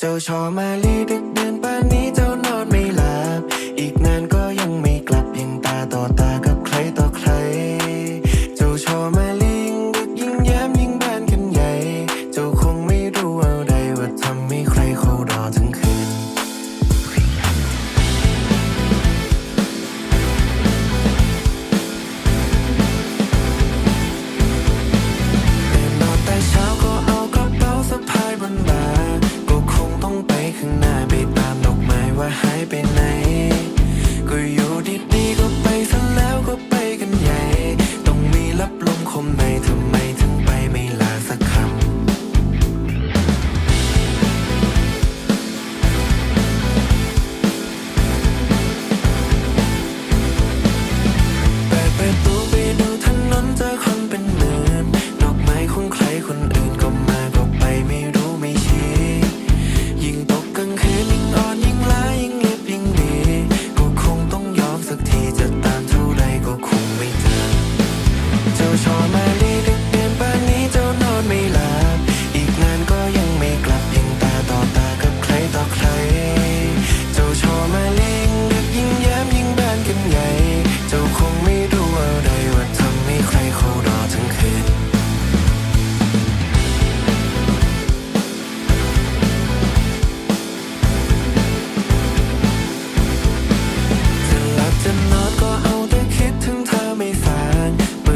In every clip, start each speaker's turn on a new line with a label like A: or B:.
A: เจ้าชอมาลีดึกเดิน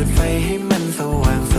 A: ปิดไฟให้มันสว่าง